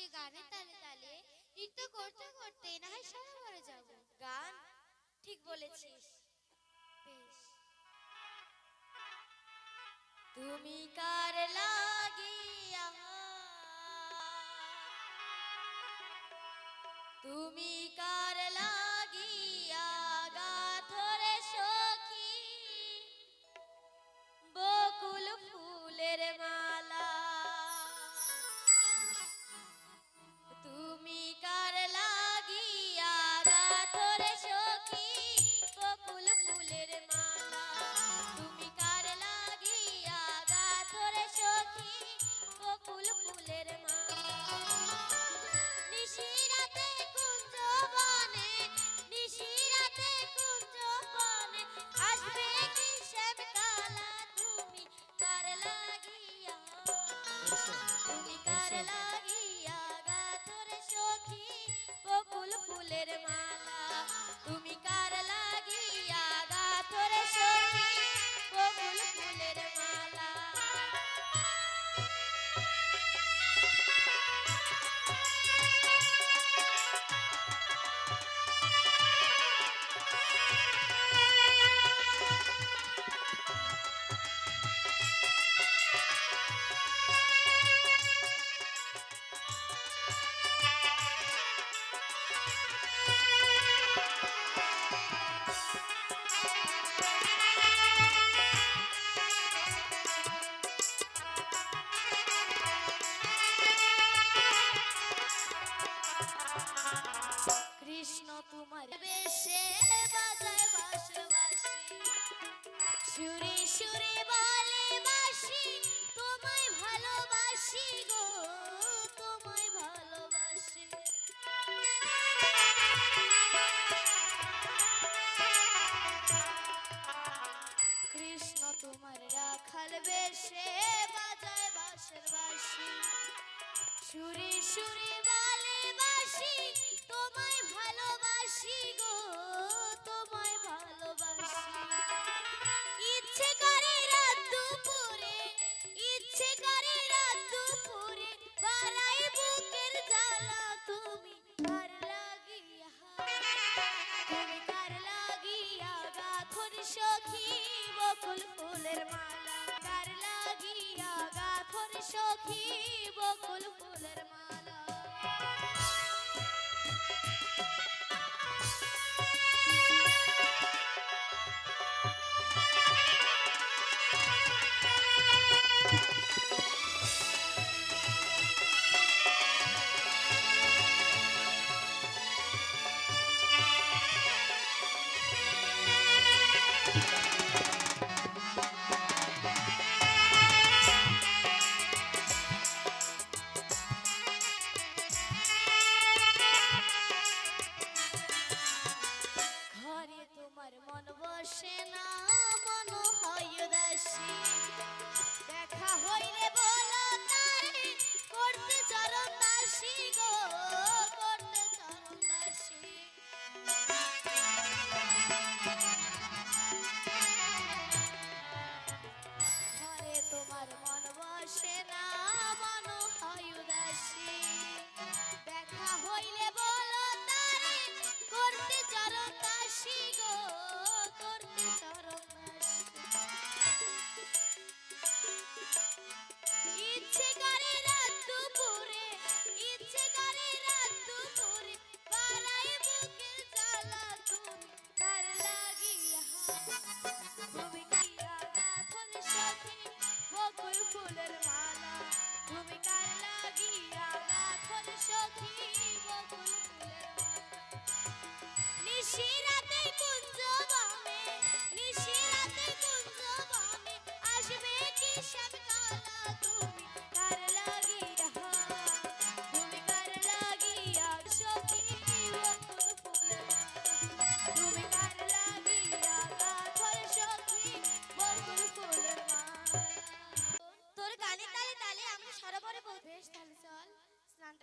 সে গানের তালে তালে নৃত্য করতে করতে না হয় সারা ঘরে যাব। গান? ঠিক বলেছিস। বেশ। তুমি কার লাগিয়া? তুমি কার লাগিয়া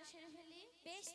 স্নানটা সেরে ফেলি বেশ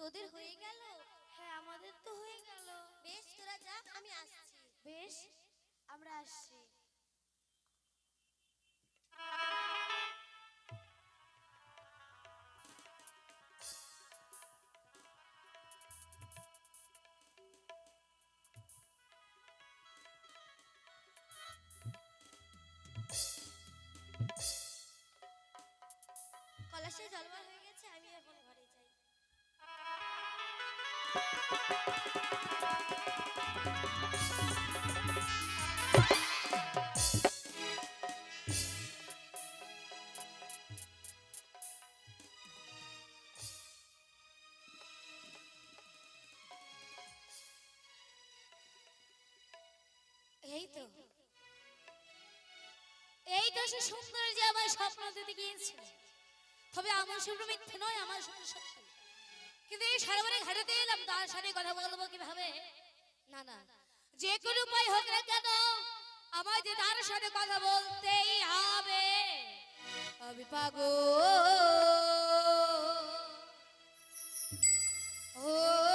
তোদের হয়ে গেল? হ্যাঁ আমাদের তো হয়ে গেল। বেশ তোরা যা আমি আসছি। বেশ আমরা আসছি। কলেজে জলবার এই তো। সুন্দর যে আমার স্বপ্ন দিতে গিয়েছিল। তবে আমার স্বপ্ন মিথ্যে নয়, আমার স্বপ্ন সত্যি। কিন্তু এই সারাবারে এলাম, তার সাথে কথা বলব কীভাবে? না না। যে উপায় হোক না কেন আমার যে তার সাথে কথা বলতেই হবে। আমি পাগল। ও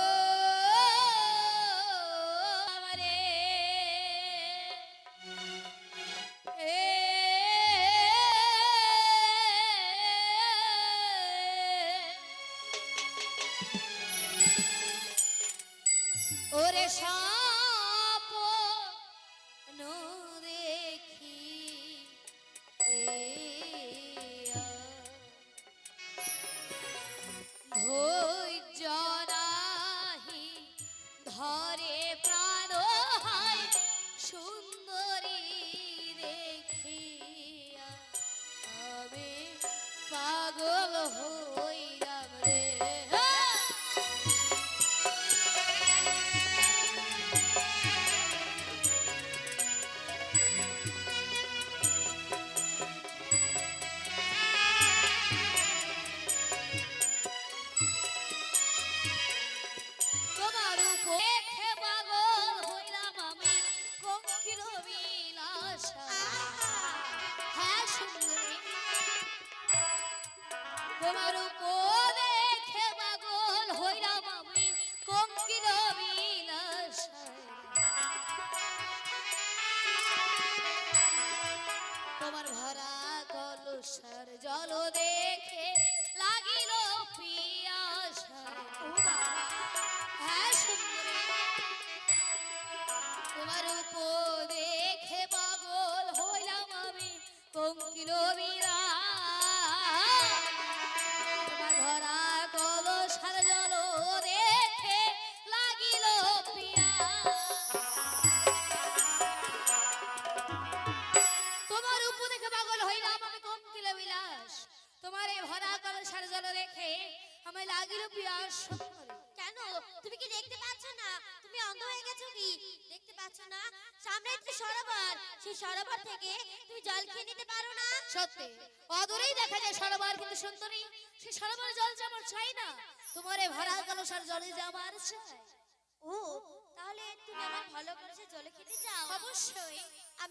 Yeah.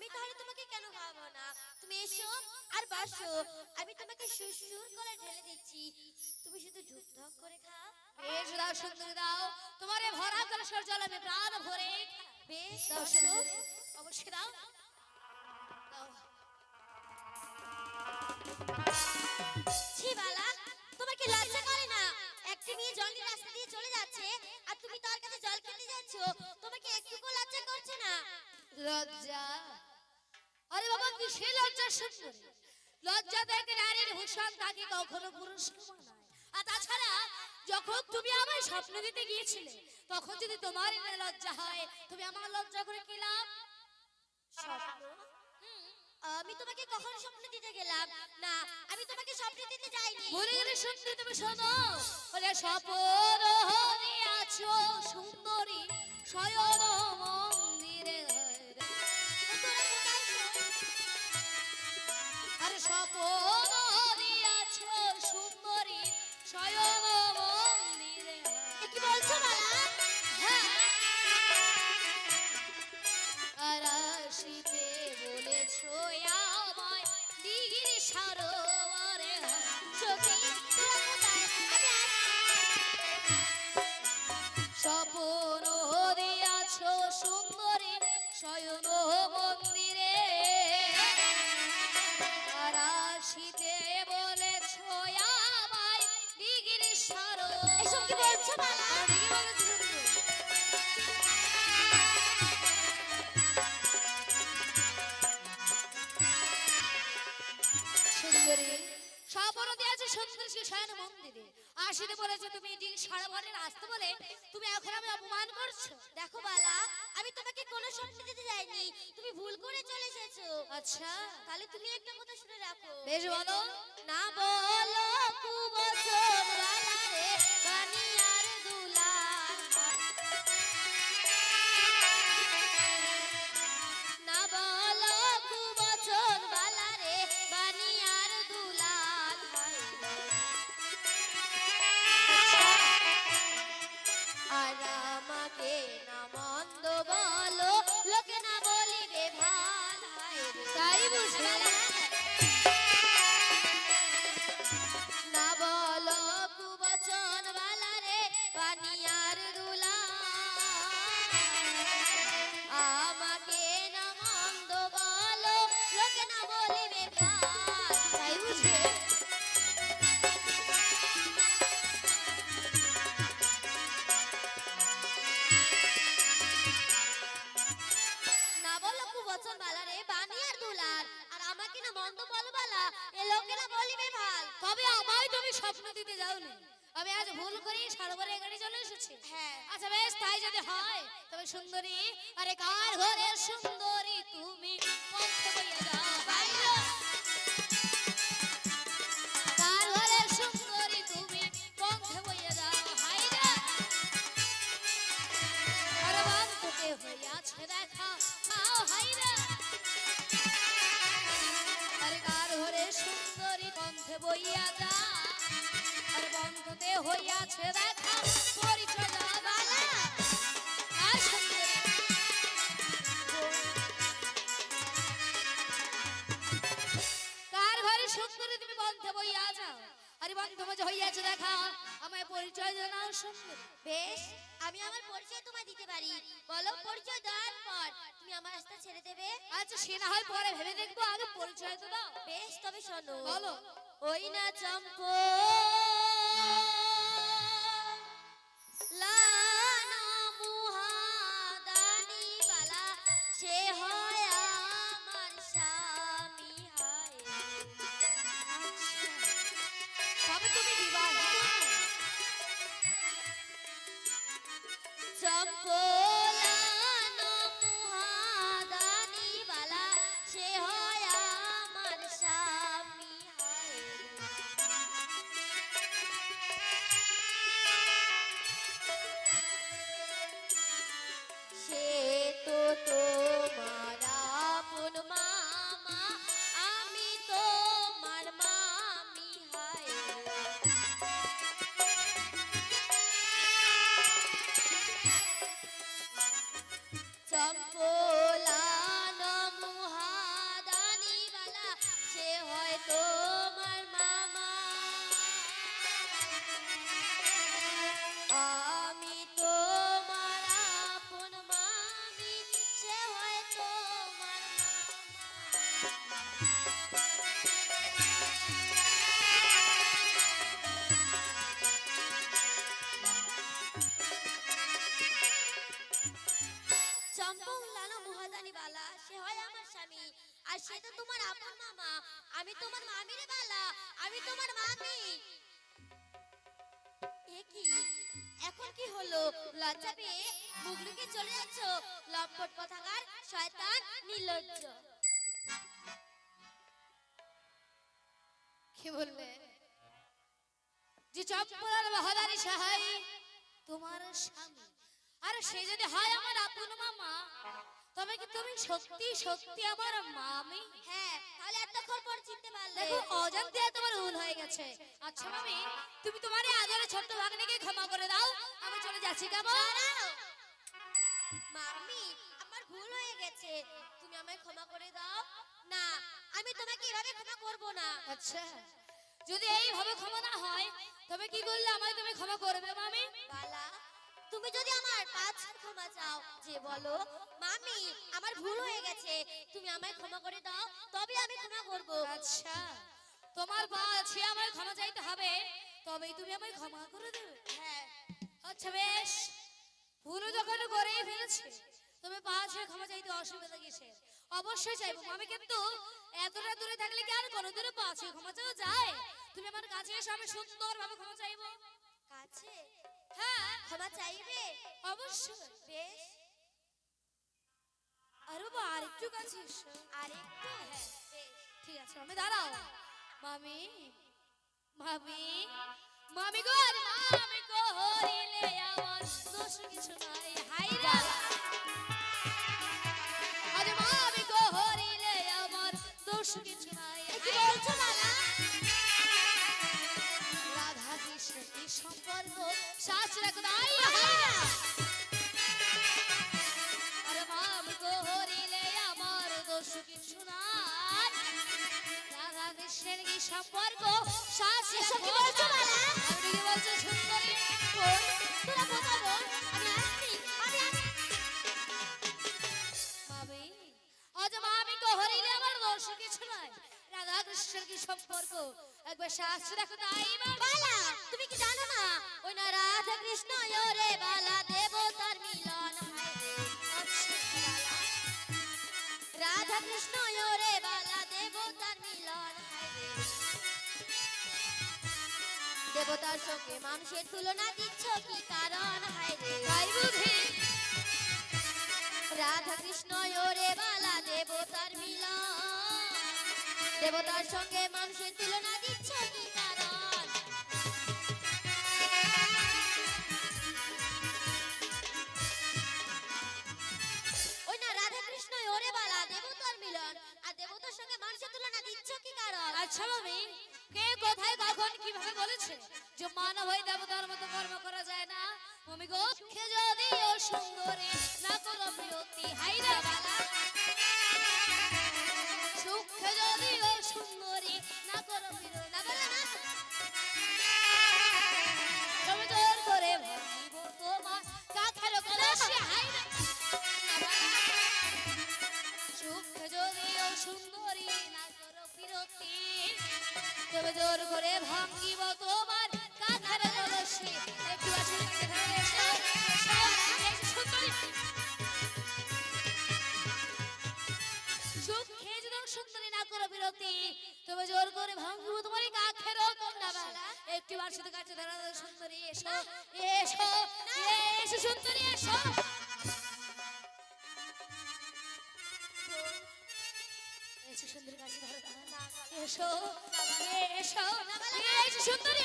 আমি তাহলে তোমাকে কেন খাওয়াবো না? তুমি এসো আর বসো। আমি তোমাকে সুসুর করে ঢেলে দিচ্ছি। তুমি শুধু ঢুক ঢক করে খাও। বেশ দাও সুন্দরী দাও। তোমার ভরা কলসার জল আমি প্রাণ ভরে বেশ দাও সুন্দরী অবশ্যই দাও। দাও। ছি বালা তোমার কি লজ্জা করে না? একটি মেয়ে রাস্তা দিয়ে চলে যাচ্ছে আর তুমি তার কাছে জল খেতে যাচ্ছ। তোমাকে একটুকু লজ্জা করছে না। লজ্জা? আরে বাবা কি সে লজ্জা সুন্দরী? লজ্জা দেখে নারীর ভূষণ তাকে কখনো পুরস্কার মানায়। আর তাছাড়া যখন তুমি আমায় স্বপ্ন দিতে গিয়েছিলে তখন যদি তোমার এনে লজ্জা হয় তুমি আমার লজ্জা করে কি লাভ? আমি তোমাকে কখন স্বপ্ন দিতে গেলাম? না আমি তোমাকে স্বপ্ন দিতে যাইনি। ভুলে গেলে শুনতে তুমি শোনো বলে স্বপন হয়ে আছো সুন্দরী শয়ন মন্দিরে আরে এসব কি বলছো বালা? সুন্দরী। সুন্দরী সবরদে আছে সুন্দর শ্রী শয়ন মন্দিরে। আসিতে বলেছে তুমি যে সরোবরের আসতে বলে তুমি এখন আমি অপমান করছ? দেখো বালা আমি তোমাকে কোনো স্বপ্ন দিতে যাইনি তুমি ভুল করে চলে এসেছ। আচ্ছা তাহলে তুমি একটা কথা শুনে রাখো। বেশ বলো। না বলো কুবচন বানিয়ার কার ঘরে সুন্দরী তুমি হইয়াছে দেখা। আমায় পরিচয় জানাও বেশ আমি আমার পরিচয় পারি। বলো পরিচয় দেওয়ার পর। তুমি আমার রাস্তা ছেড়ে দেবে? আচ্ছা সে না হয় পরে ভেবে দেখব আগে পরিচয় তো দাও। বেশ তবে শোনো। বলো। ওই না চম্প। সাহাই তোমার স্বামী। আর সে যদি হয় আমার আপন মামা তবে কি তুমি সত্যি সত্যি আমার মামি? হ্যাঁ তাহলে এতক্ষণ পর চিনতে পারলে। দেখো অজান্তে তোমার ভুল হয়ে গেছে। আচ্ছা মামি তুমি তোমার এই আদরের ছোট্ট ভাগ্নিকে ক্ষমা করে দাও। আমি চলে যাচ্ছি কেমন। মাম্মি আমার ভুল হয়ে গেছে। তুমি আমায় ক্ষমা করে দাও। না আমি তোমাকে এভাবে ক্ষমা করব না। আচ্ছা। যদি এইভাবে ক্ষমা না হয় তবে কি করলে আমায় তুমি ক্ষমা করবে মামি? বালা তুমি যদি আমার পাঁচ ক্ষমা চাও যে বলো মামি আমার ভুল হয়ে গেছে তুমি আমায় ক্ষমা করে দাও তবে আমি ক্ষমা করব। আচ্ছা তোমার পা আছে আমায় ক্ষমা চাইতে হবে তবেই তুমি আমায় ক্ষমা করে দেবে। হ্যাঁ। আচ্ছা বেশ। ভুলও যখন করেই ফেলেছে তবে পা ছুঁয়ে ক্ষমা চাইতে অসুবিধা কিসে অবশ্যই চাইব। আমি কিন্তু এতটা দূরে থাকলে কি আর কোনো দূরে পা ছুঁয়ে ক্ষমা চাওয়া যায়? তুমি আমার কাছে এসে আমি সুন্দর ভাবে ক্ষমা চাইব। কাছে? হ্যাঁ। ক্ষমা চাইবে? অবশ্যই। বেশ। আরে বা আরেকটু কাছে এসো। আর একটু হ্যাঁ ঠিক আছে মামি দাঁড়াও। মামি মামি মামি গো আরে মামি গো হরিলে আমার দোষ কিছু নাই। হাইরা আরে কিছু কি বলছো বাবা? রাধা কৃষ্ণ কি সম্পর্ক শাস্ত্র রাখদাই সম্পর্ক? আরে মামি গো কীভাবে বলেছে? যে মানব হয়ে দেবতার মতো কর্ম করা যায় না? মামি গো খে যদি ও সুন্দরী সুখ খেয়ে যদি সুন্দরী না করো বিরতি তবে জোর করে ভাঙবো তোমার কাখের একটি বার শুধু কাছে ধরা সুন্দরী এসো এসো এসো সুন্দরী এসো। সুন্দরী কাছে ধরা এসো এসো এসো সুন্দরী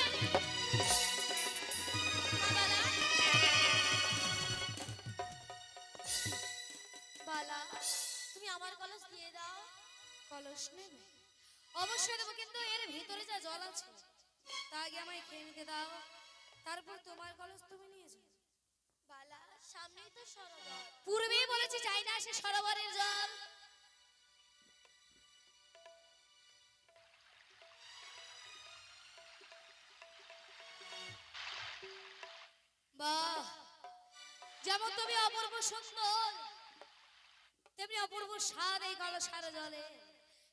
নেবে? অবশ্যই দেবো কিন্তু এর ভিতরে যা জল আছে তা আগে আমায় খেয়ে নিতে দাও। তারপর তোমার কলস তুমি নিয়ে যাও। বালা সামনেই তো সরোবর। পূর্বেই বলেছি চাই না সে সরোবরের জল। বাহ! যেমন তুমি অপূর্ব সুন্দর তেমনি অপূর্ব স্বাদ এই কলসার জলে।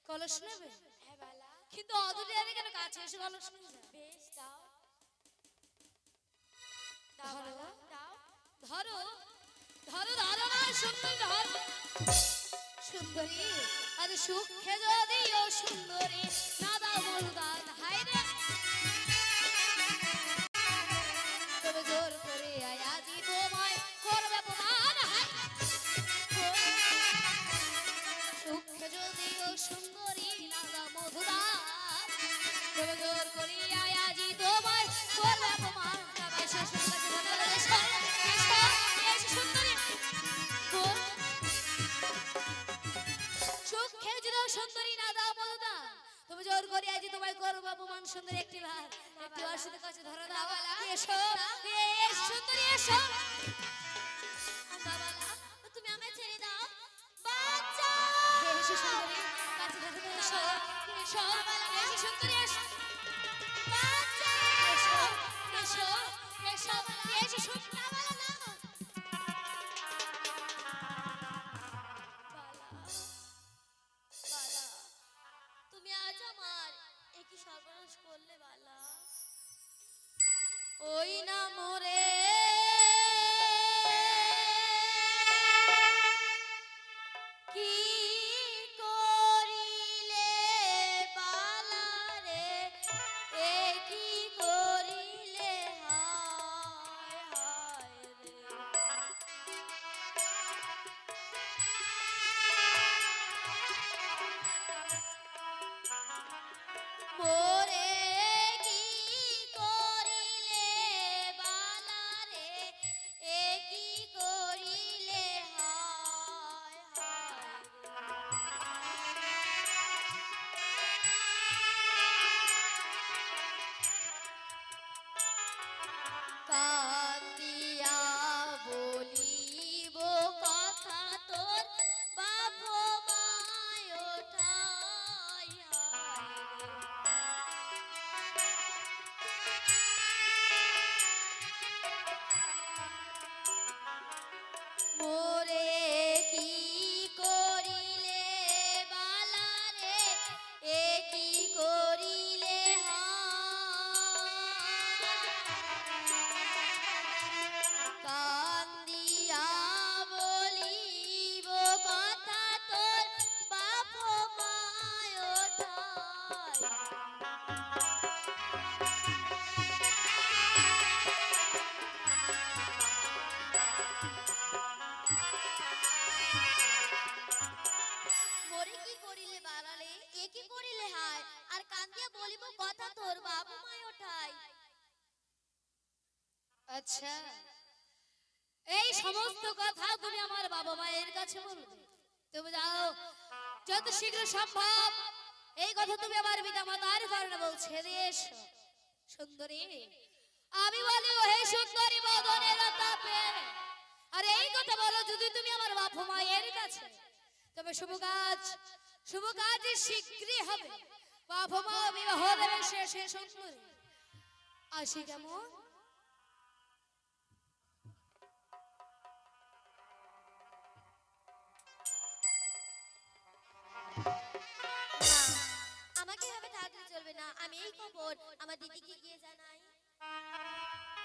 কলস নেবে? হ্যাঁ বালা। কিন্তু অদূরে আরে কেন কাছে এসে কলস নেবে বেশ দাও। ধরো। ধরো। ধরো ধরো না সুন্দরী ধরো। সুন্দরী আরে সুখে যদি ও সুন্দরী না দাও মরুদান হাই রে সুন্দর একটি ভার একটি শুধু কাছে ধরো দাও এসো। কি আচ্ছা। এই সমস্ত কথা তুমি আমার বাবা মায়ের কাছে বলবে তুমি যাও। যত শীঘ্র সম্ভব এই কথা তুমি আমার পিতা মাতার কারণে বলছে দেশ সুন্দরী। আমি বলি ও হে সুন্দরী বদনের তাপে আর এই কথা বলো যদি তুমি আমার বাবা মায়ের কাছে। তবে শুভ কাজ শুভ কাজ শীঘ্রই হবে। বাবা মা বিবাহ দেবে শেষে সুন্দরী। আসি কেমন? चलो ना दीदी के गए जाना